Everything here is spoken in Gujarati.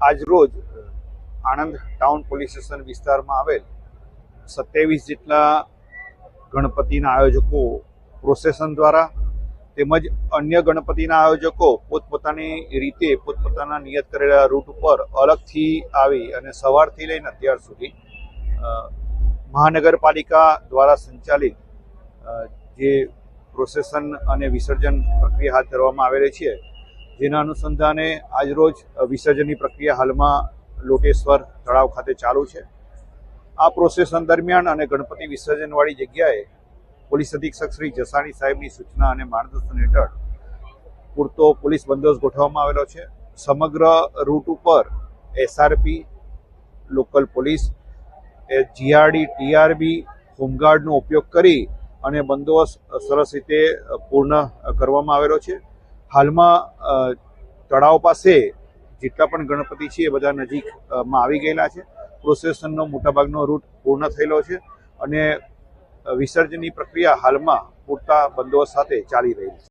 આજરોજ આણંદ ટાઉન પોલીસ સ્ટેશન વિસ્તારમાં આવેલ સત્યાવીસ જેટલા ગણપતિના આયોજકો પ્રોસેસન દ્વારા તેમજ અન્ય ગણપતિના આયોજકો પોતપોતાની રીતે પોતપોતાના નિયત કરેલા રૂટ ઉપર અલગથી આવી અને સવારથી લઈને અત્યાર સુધી મહાનગરપાલિકા દ્વારા સંચાલિત જે પ્રોસેસન અને વિસર્જન પ્રક્રિયા હાથ ધરવામાં આવેલી છે જેના અનુસંધાને આજરોજ વિસર્જનની પ્રક્રિયા હાલમાં લોટેશ્વર તળાવ ખાતે ચાલુ છે. આ પ્રોસેસન દરમિયાન અને ગણપતિ વિસર્જનવાળી જગ્યાએ પોલીસ અધિક્ષક શ્રી જસાણી સાહેબની સૂચના અને માર્ગદર્શન હેઠળ પૂરતો પોલીસ બંદોબસ્ત ગોઠવવામાં આવેલો છે. સમગ્ર રૂટ ઉપર SRP local police GRD TRB હોમગાર્ડનો ઉપયોગ કરી અને બંદોબસ્ત સરસ રીતે પૂર્ણ કરવામાં આવેલો છે. હાલમાં તળાવ પાસે જેટલા પણ ગણપતિ છે એ બધા નજીકમાં આવી ગયેલા છે. પ્રોસેસનનો મોટાભાગનો રૂટ પૂર્ણ થયેલો છે અને વિસર્જનની પ્રક્રિયા હાલમાં પૂરતા બંદોબસ્ત સાથે ચાલી રહી છે.